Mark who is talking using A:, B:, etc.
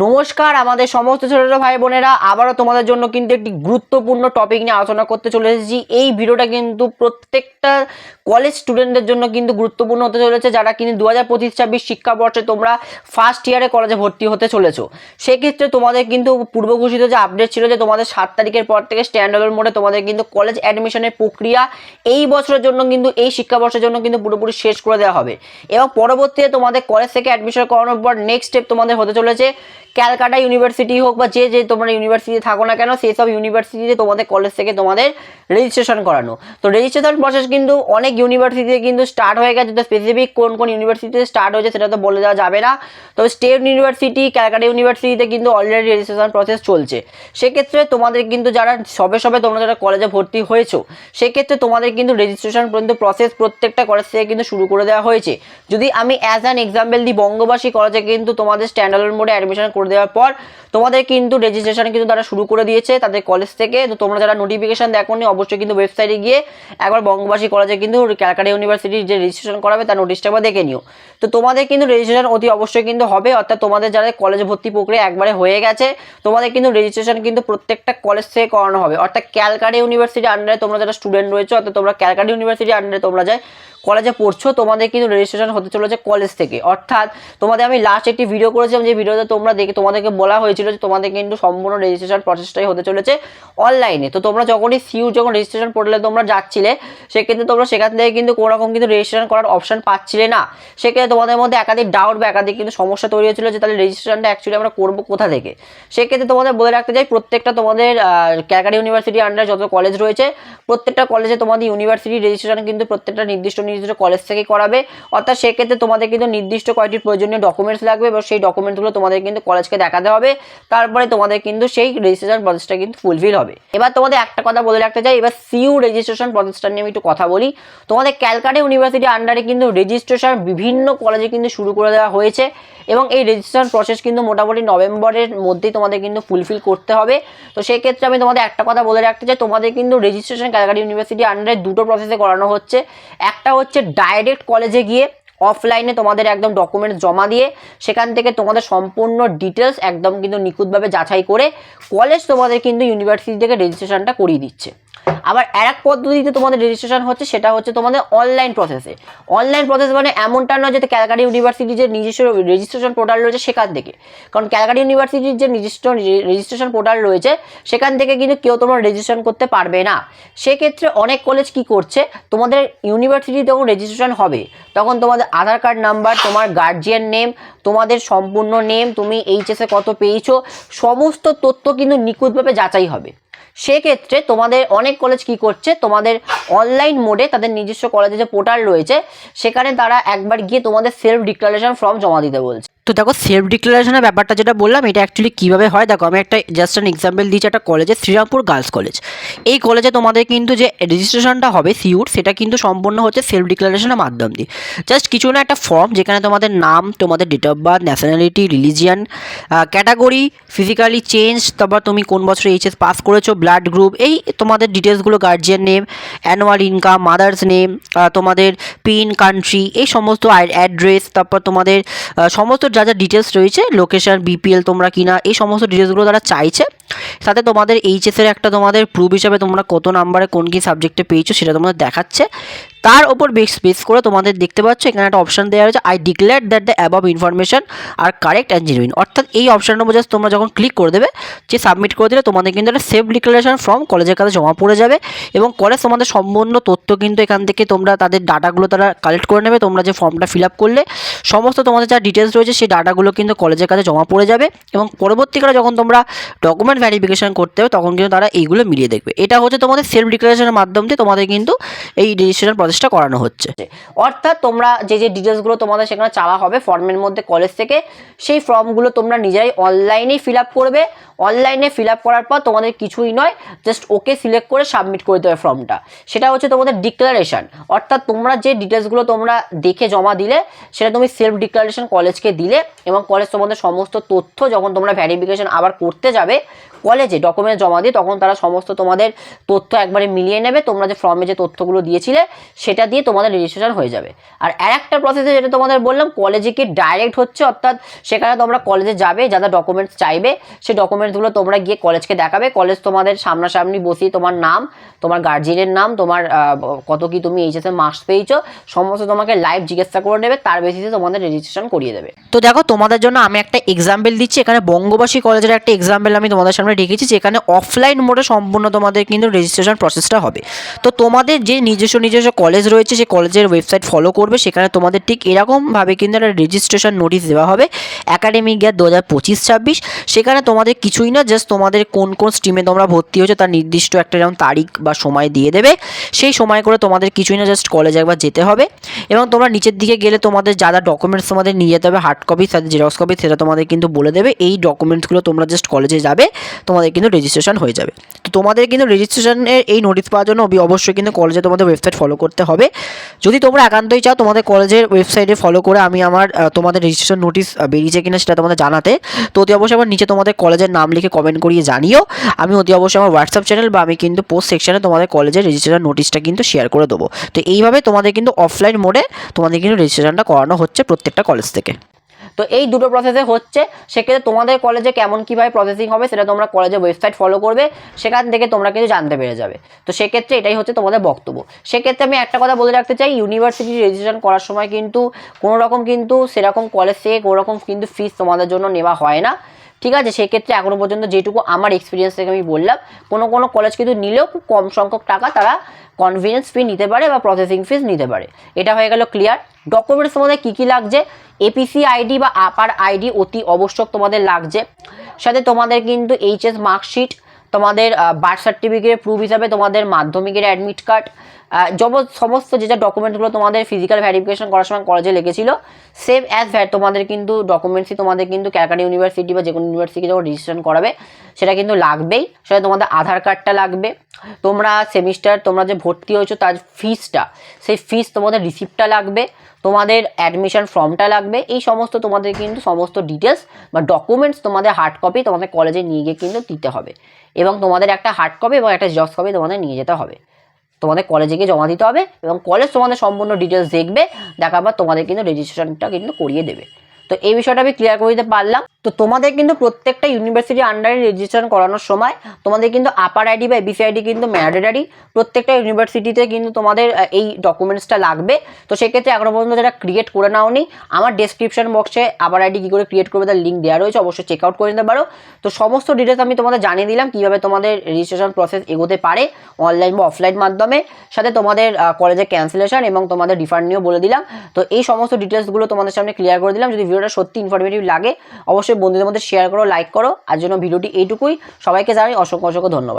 A: নমস্কার, আমাদের সমস্ত ছোট ছোট ভাই বোনেরা, আবারও তোমাদের জন্য কিন্তু একটি গুরুত্বপূর্ণ টপিক নিয়ে আলোচনা করতে চলে এসেছি। এই ভিডিওটা কিন্তু প্রত্যেকটা কলেজ স্টুডেন্টদের জন্য কিন্তু গুরুত্বপূর্ণ হতে চলেছে, যারা কিন্তু দু হাজার পঁচিশ, ছাব্বিশ শিক্ষাবর্ষে তোমরা ফার্স্ট ইয়ারে কলেজে ভর্তি হতে চলেছো। সেক্ষেত্রে তোমাদের কিন্তু পূর্ব ঘোষিত যে আপডেট ছিল যে তোমাদের সাত তারিখের পর থেকে স্ট্যান্ড স্ট্যান্ডার্ড মোডে তোমাদের কিন্তু কলেজ অ্যাডমিশনের প্রক্রিয়া এই বছরের জন্য কিন্তু, এই শিক্ষাবর্ষের জন্য কিন্তু পুরোপুরি শেষ করে দেওয়া হবে। এবং পরবর্তীতে তোমাদের কলেজ থেকে অ্যাডমিশন করানোর পর নেক্সট স্টেপ তোমাদের হতে চলেছে ক্যালকাটা ইউনিভার্সিটি হোক বা যে যে তোমরা ইউনিভার্সিটি থাকো না কেন, সেই সব ইউনিভার্সিটিতে তোমাদের কলেজ থেকে তোমাদের রেজিস্ট্রেশন করানো। তো রেজিস্ট্রেশন প্রসেস কিন্তু অনেক ইউনিভার্সিটিতে কিন্তু স্টার্ট হয়ে গেছে। তো স্পেসিফিক কোন কোন ইউনিভার্সিটিতে স্টার্ট হয়েছে সেটা তো বলে দেওয়া যাবে না। তবে স্টেট ইউনিভার্সিটি ক্যালকাটা ইউনিভার্সিটিতে কিন্তু অলরেডি রেজিস্ট্রেশন প্রসেস চলছে। সেক্ষেত্রে তোমাদের কিন্তু যারা সবে সবে তোমরা যারা কলেজে ভর্তি হয়েছো, সেক্ষেত্রে তোমাদের কিন্তু রেজিস্ট্রেশন পর্যন্ত প্রসেস প্রত্যেকটা কলেজ থেকে কিন্তু শুরু করে দেওয়া হয়েছে। যদি আমি অ্যাজ অ্যান এক্সাম্পল দিই, বঙ্গবাসী কলেজে কিন্তু তোমাদের স্ট্যান্ডার্ড মোডে অ্যাডমিশন করে দেওয়ার পর তোমাদের কিন্তু রেজিস্ট্রেশন কিন্তু তারা শুরু করে দিয়েছে তাদের কলেজ থেকে। তো তোমরা যারা নোটিফিকেশন দেখোনি, অবশ্যই কিন্তু ওয়েবসাইটে গিয়ে একবার বঙ্গবাসী কলেজে কিন্তু ক্যালকাটা ইউনিভার্সিটির যে রেজিস্ট্রেশন করাবে, তার নোটিশটা দেখে নিও। তো তোমাদের কিন্তু রেজিস্ট্রেশন অতি অবশ্যই কিন্তু হবে, অর্থাৎ তোমাদের যারা কলেজে ভর্তি প্রক্রিয়া একবারে হয়ে গেছে, তোমাদের কিন্তু রেজিস্ট্রেশন কিন্তু প্রত্যেকটা কলেজ থেকে করানো হবে। অর্থাৎ ক্যালকাটা ইউনিভার্সিটি আন্ডারে তোমরা যারা স্টুডেন্ট রয়েছে, অর্থাৎ তোমরা ক্যালকাটা ইউনিভার্সিটি আন্ডারে তোমরা যায় কলেজে পড়ছো, তোমাদের কিন্তু রেজিস্ট্রেশন হতে চলেছে কলেজ থেকে। অর্থাৎ তোমাদের আমি লাস্ট একটি ভিডিও করেছিলাম, যে ভিডিওতে তোমরা দেখে, তোমাদেরকে বলা হয়েছিল যে তোমাদের কিন্তু সম্পূর্ণ রেজিস্ট্রেশন প্রসেসটাই হতে চলেছে অনলাইনে তো তোমরা যখনই সিউ যখন রেজিস্ট্রেশন পোর্টালে তোমরা যাচ্ছিলে, সেক্ষেত্রে তোমরা সেখান থেকে কিন্তু কোনো রকম কিন্তু রেজিস্ট্রেশন করার অপশন পাচ্ছিলে না। সেক্ষেত্রে তোমাদের মধ্যে একাধিক ডাউট বা একাধিক কিন্তু সমস্যা তৈরি হয়েছিল যে তাহলে রেজিস্ট্রেশনটা অ্যাকচুয়ালি আমরা করব কোথা থেকে? সেক্ষেত্রে তোমাদের বলে রাখতে চাই, প্রত্যেকটা তোমাদের ক্যালকাটা ইউনিভার্সিটি আন্ডারে যত কলেজ রয়েছে, প্রত্যেকটা কলেজে তোমাদের ইউনিভার্সিটি রেজিস্ট্রেশন কিন্তু প্রত্যেকটা নির্দিষ্ট নির্দিষ্ট কলেজ থেকে করাবে। অর্থাৎ সেক্ষেত্রে তোমাদের কিন্তু নির্দিষ্ট কয়টি প্রয়োজনীয় ডকুমেন্টস লাগবে এবং সেই ডকুমেন্টসগুলো তোমাদের কিন্তু কলেজকে দেখাতে হবে। তারপরে তোমাদের কিন্তু সেই রেজিস্ট্রেশন প্রসেসটা কিন্তু ফুলফিল হবে। এবার তোমাদের একটা কথা বলে রাখতে চাই, এবার সিইউ রেজিস্ট্রেশন প্রসেসটা নিয়ে আমি একটু কথা বলি। তোমাদের ক্যালকাটা ইউনিভার্সিটি আন্ডারে কিন্তু রেজিস্ট্রেশন বিভিন্ন কলেজে কিন্তু শুরু করে দেওয়া হয়েছে এবং এই রেজিস্ট্রেশন প্রসেস কিন্তু মোটামুটি নভেম্বরের মধ্যেই তোমাদের কিন্তু ফুলফিল করতে হবে। তো সেই ক্ষেত্রে আমি তোমাদের একটা কথা বলে রাখতে চাই, তোমাদের কিন্তু রেজিস্ট্রেশন ক্যালকাটা ইউনিভার্সিটি আন্ডারে দুটো প্রসেসে করানো হচ্ছে। একটা হচ্ছে ডাইরেক্ট কলেজে গিয়ে অফলাইনে তোমাদের একদম ডকুমেন্টস জমা দিয়ে, সেখান থেকে তোমাদের সম্পূর্ণ ডিটেলস একদম কিন্তু নিখুঁতভাবে যাচাই করে কলেজ তোমাদের কিন্তু ইউনিভার্সিটি থেকে রেজিস্ট্রেশনটা করিয়ে দিচ্ছে। আবার আর এক পদ্ধতিতে তোমাদের রেজিস্ট্রেশন হচ্ছে, সেটা হচ্ছে তোমাদের অনলাইন প্রসেসে অনলাইন প্রসেস মানে এমনটা নয় যে ক্যালকাটা ইউনিভার্সিটির যে নিজস্ব রেজিস্ট্রেশন পোর্টাল রয়েছে সেখান থেকে। কারণ ক্যালকাটা ইউনিভার্সিটির যে নিজস্ব রেজিস্ট্রেশন পোর্টাল রয়েছে, সেখান থেকে কিন্তু কেউ তোমার রেজিস্ট্রেশন করতে পারবে না। সেক্ষেত্রে অনেক কলেজ কি করছে, তোমাদের ইউনিভার্সিটি যখন রেজিস্ট্রেশন হবে। তখন তোমাদের আধার কার্ড নাম্বার তোমার গার্জিয়ান নেম তোমাদের সম্পূর্ণ নেম তুমি এইচএসে কত পেয়েছ, সমস্ত তথ্য কিন্তু নিখুঁতভাবে যাচাই হবে। সেক্ষেত্রে তোমাদের অনেক কলেজ কি করছে? তোমাদের অনলাইন মোডে তাদের নিজস্ব কলেজে যে পোর্টাল রয়েছে, সেখানে তারা একবার গিয়ে তোমাদের সেলফ ডিক্লারেশন ফর্ম জমা দিতে বলছে। তো দেখো সেলফ ডিক্লারেশনের ব্যাপারটা যেটা বললাম, এটা অ্যাকচুয়ালি কীভাবে হয়? দেখো আমি একটা জাস্ট অ্যান এক্সাম্পল দিচ্ছি একটা কলেজে শ্রীরামপুর গার্লস কলেজ এই কলেজে তোমাদের কিন্তু যে রেজিস্ট্রেশনটা হবে সিউর সেটা কিন্তু সম্পূর্ণ হচ্ছে সেলফ ডিক্লারেশনের মাধ্যম দিয়ে। জাস্ট কিছু না একটা ফর্ম যেখানে তোমাদের নাম, তোমাদের date of birth nationality religion category physically change তারপর তুমি কোন বছর এইচএস পাস করেছ ব্লাড গ্রুপ এই তোমাদের ডিটেলসগুলো guardian name annual income mother's name তোমাদের পিন কান্ট্রি এই সমস্ত অ্যাড্রেস তারপর তোমাদের সমস্ত যা যা ডিটেলস রয়েছে লোকেশন বিপিএল তোমরা কিনা এই সমস্ত ডিটেলসগুলো তারা চাইছে। সাথে তোমাদের এইচএসের একটা তোমাদের প্রুফ হিসাবে তোমরা কত নাম্বারে কোন কী সাবজেক্টে পেয়েছ সেটা তোমাদের দেখাচ্ছে। তার ওপর বেস বেস করে তোমাদের দেখতে পাচ্ছ, এখানে একটা অপশন দেওয়া রয়েছে I declare that the above information are correct and genuine অর্থাৎ এই অপশানটা জাস্ট তোমরা যখন ক্লিক করে দেবে, যে সাবমিট করে দিলে তোমাদের কিন্তু একটা সেফ ডিক্লারেশন ফর্ম কলেজের কাছে জমা পড়ে যাবে এবং কলেজ তোমাদের সম্পূর্ণ তথ্য কিন্তু এখান থেকে তোমরা তাদের ডাটাগুলো তারা কালেক্ট করে নেবে, তোমরা যে ফর্মটা ফিল আপ করলে, সমস্ত তোমাদের যা ডিটেলস রয়েছে সেই ডাটাগুলো কিন্তু কলেজের কাছে জমা পড়ে যাবে এবং পরবর্তীকালে যখন তোমরা ডকুমেন্ট ভ্যারিফিকেশন করতে হবে, তখন কিন্তু তারা এইগুলো মিলিয়ে দেখবে। এটা হচ্ছে তোমাদের সেলফ ডিক্লারেশনের মাধ্যম দিয়ে তোমাদের কিন্তু এই রেজিস্ট্রেশন প্রসেসটা করানো হচ্ছে। অর্থাৎ তোমরা যে যে ডিটেলসগুলো তোমাদের সেখানে চাওয়া হবে ফর্মের মধ্যে কলেজ থেকে, সেই ফর্মগুলো তোমরা নিজেরাই অনলাইনেই ফিল আপ করবে। অনলাইনে ফিল আপ করার পর তোমাদের কিছুই নয় জাস্ট ওকে সিলেক্ট করে সাবমিট করে দেবে ফর্মটা সেটা হচ্ছে তোমাদের ডিক্লারেশন অর্থাৎ তোমরা যে ডিটেলসগুলো তোমরা দেখে জমা দিলে, সেটা তুমি সেলফ ডিক্লারেশন কলেজকে দিলে এবং কলেজ তোমাদের সমস্ত তথ্য যখন তোমরা ভ্যারিফিকেশন আবার করতে যাবে কলেজ ডকুমেন্ট জমা দিয়ে তখন তারা সমস্ত তোমাদের তথ্য একবারে মিলিয়ে নেবে। তোমরা যে ফর্মে যে তথ্যগুলো দিয়েছিলে, সেটা দিয়ে তোমাদের রেজিস্ট্রেশন হয়ে যাবে। আর আর একটা প্রসেসে যেটা তোমাদের বললাম কলেজে কি ডাইরেক্ট হচ্ছে? অর্থাৎ সেখানে তোমরা কলেজে যাবে, যারা ডকুমেন্টস চাইবে, সেই ডকুমেন্টসগুলো তোমরা গিয়ে কলেজকে দেখাবে। কলেজ তোমাদের সামনাসামনি বসিয়ে তোমার নাম, তোমার গার্জিয়ানের নাম, তোমার কত কি তুমি এইচএসে মার্কস পেয়েছ, সমস্ত তোমাকে লাইভ জিজ্ঞাসা করে নেবে, তার বেসিসে তোমাদের রেজিস্ট্রেশন করিয়ে দেবে। তো দেখো, তোমাদের জন্য আমি একটা এক্সাম্পল দিচ্ছি। এখানে বঙ্গবাসী কলেজের একটা এক্সাম্পল আমি তোমাদের সামনে রেখেছি যেখানে অফলাইন মোডে সম্পূর্ণ তোমাদের কিন্তু রেজিস্ট্রেশন প্রসেসটা হবে। তো তোমাদের যে নিজস্ব নিজস্ব কলেজ রয়েছে সেই কলেজের ওয়েবসাইট ফলো করবে। সেখানে তোমাদের ঠিক এরকমভাবে কিন্তু একটা রেজিস্ট্রেশন নোটিশ দেওয়া হবে। অ্যাকাডেমিক ইয়ার দু হাজার পঁচিশ ছাব্বিশ। সেখানে তোমাদের কিছুই না জাস্ট তোমাদের কোন কোন স্ট্রিমে তোমরা ভর্তি হয়েছো, তার নির্দিষ্ট একটা যেমন তারিখ বা সময় দিয়ে দেবে। সেই সময় করে তোমাদের কিছুই না জাস্ট কলেজে একবার যেতে হবে। এবং তোমরা নিচের দিকে গেলে তোমাদের যা যা ডকুমেন্টস তোমাদের নিয়ে যেতে হবে হার্ড কপি সাথে জেরক্স কপি সেটা তোমাদের কিন্তু বলে দেবে। এই ডকুমেন্টসগুলো তোমরা জাস্ট কলেজে যাবে। তোমাদের কিন্তু রেজিস্ট্রেশন হয়ে যাবে। তো তোমাদের কিন্তু রেজিস্ট্রেশনের এই নোটিশ পাওয়ার জন্য অবশ্যই কিন্তু কলেজে তোমাদের ওয়েবসাইট ফলো করতে হবে। যদি তোমরা একান্তই চাও তোমাদের কলেজের ওয়েবসাইটে ফলো করে আমি আমার তোমাদের রেজিস্ট্রেশন নোটিশ বেরিয়েছে কিনা সেটা তোমাদের জানাতে। তো অতি অবশ্যই আমার নিচে তোমাদের কলেজের নাম লিখে কমেন্ট করিয়ে জানিও। আমি অতি অবশ্যই আমার হোয়াটসঅ্যাপ চ্যানেল বা আমি কিন্তু পোস্ট সেকশনে তোমাদের কলেজের রেজিস্ট্রেশন নোটিশটা কিন্তু শেয়ার করে দেবো। তো এইভাবে তোমাদের কিন্তু অফলাইন মোডে তোমাদের কিন্তু রেজিস্ট্রেশনটা করানো হচ্ছে প্রত্যেকটা কলেজ থেকে। তো এই দুটো প্রসেসে হচ্ছে, সেক্ষেত্রে তোমাদের কলেজে কেমন কীভাবে প্রসেসিং হবে সেটা তোমরা কলেজের ওয়েবসাইট ফলো করবে, সেখান থেকে তোমরা কিন্তু জানতে পেরে যাবে। তো সেক্ষেত্রে এটাই হচ্ছে তোমাদের বক্তব্য। সেক্ষেত্রে আমি একটা কথা বলে রাখতে চাই ইউনিভার্সিটি রেজিস্ট্রেশন করার সময় কিন্তু কোনো রকম কিন্তু সেরকম কলেজ থেকে কোনোরকম কিন্তু ফিস তোমাদের জন্য নেওয়া হয় না। ঠিক আছে? সেক্ষেত্রে এখনও পর্যন্ত যেটুকু আমার এক্সপিরিয়েন্স থেকে আমি বললাম, কোনো কোনো কলেজ কিন্তু নিলেও খুব কম সংখ্যক টাকা তারা কনভিনিয়েন্স ফি নিতে পারে বা প্রসেসিং ফিস নিতে পারে। এটা হয়ে গেল ক্লিয়ার ডকুমেন্টস তোমাদের কী কী লাগছে? এপিসি আইডি বা আপার আইডি অতি আবশ্যক তোমাদের লাগছে। সাথে তোমাদের কিন্তু এইচএস মার্কশিট তোমাদের বার্থ সার্টিফিকেট প্রুফ হিসাবে তোমাদের মাধ্যমিকের অ্যাডমিট কার্ড জব সমস্ত যে যা ডকুমেন্টসগুলো তোমাদের ফিজিক্যাল ভ্যারিফিকেশন করার সময় কলেজে লেগেছিল সেম অ্যাজ ভ্যাট তোমাদের কিন্তু ডকুমেন্টসই তোমাদের কিন্তু ক্যালকাটা ইউনিভার্সিটি বা যে কোনো ইউনিভার্সিটি যখন রেজিস্ট্রেশন করাবে, সেটা কিন্তু লাগবেই। সেটা তোমাদের আধার কার্ডটা লাগবে। তোমরা সেমিস্টার তোমরা যে ভর্তি হয়েছো তার ফিসটা সেই ফিস তোমাদের রিসিপ্টটা লাগবে। তোমাদের অ্যাডমিশন ফর্মটা লাগবে। এই সমস্ত তোমাদের কিন্তু সমস্ত ডিটেলস বা ডকুমেন্টস তোমাদের হার্ড কপি তোমাদের কলেজে নিয়ে গিয়ে কিন্তু দিতে হবে। এবং তোমাদের একটা হার্ড কপি এবং একটা জেরক্স কপি তোমাদের নিয়ে যেতে হবে। তোমাদের কলেজে গিয়ে জমা দিতে হবে এবং কলেজ তোমাদের সম্পূর্ণ ডিটেলস দেখবে দেখাবার তোমাদের কিন্তু রেজিস্ট্রেশনটা কিন্তু করিয়ে দেবে। তো এই বিষয়টা আমি ক্লিয়ার করে দিতে পারলাম। তো তোমাদের কিন্তু প্রত্যেকটা ইউনিভার্সিটি আন্ডারে রেজিস্ট্রেশন করানোর সময় তোমাদের কিন্তু আপার আইডি বা এবিসি আইডি কিন্তু ম্যান্ডেটারি প্রত্যেকটা ইউনিভার্সিটিতে কিন্তু তোমাদের এই ডকুমেন্টসটা লাগবে। তো সেক্ষেত্রে এখনও পর্যন্ত যারা ক্রিয়েট করে নাওনি। আমার ডেসক্রিপশন বক্সে আপার আইডি কী করে ক্রিয়েট করবে তার লিঙ্ক দেওয়া রয়েছে, অবশ্যই চেক আউট করে নিতে পারো। তো সমস্ত ডিটেলস আমি তোমাদের জানিয়ে দিলাম কীভাবে তোমাদের রেজিস্ট্রেশন প্রসেস এগোতে পারে অনলাইন বা অফলাইন মাধ্যমে। সাথে তোমাদের কলেজের ক্যান্সেলেশন এবং তোমাদের রিফান্ড নিয়েও বলে দিলাম। তো এই সমস্ত ডিটেলসগুলো তোমাদের সামনে ক্লিয়ার করে দিলাম। যদি ভিডিওটা সত্যি ইনফরমেটিভ লাগে, অবশ্যই বন্ধুদের মধ্যে শেয়ার করো লাইক করো, আর জন্য ভিডিওটি এইটুকুই। সবাইকে জানাই অসংখ্য অসংখ্য ধন্যবাদ।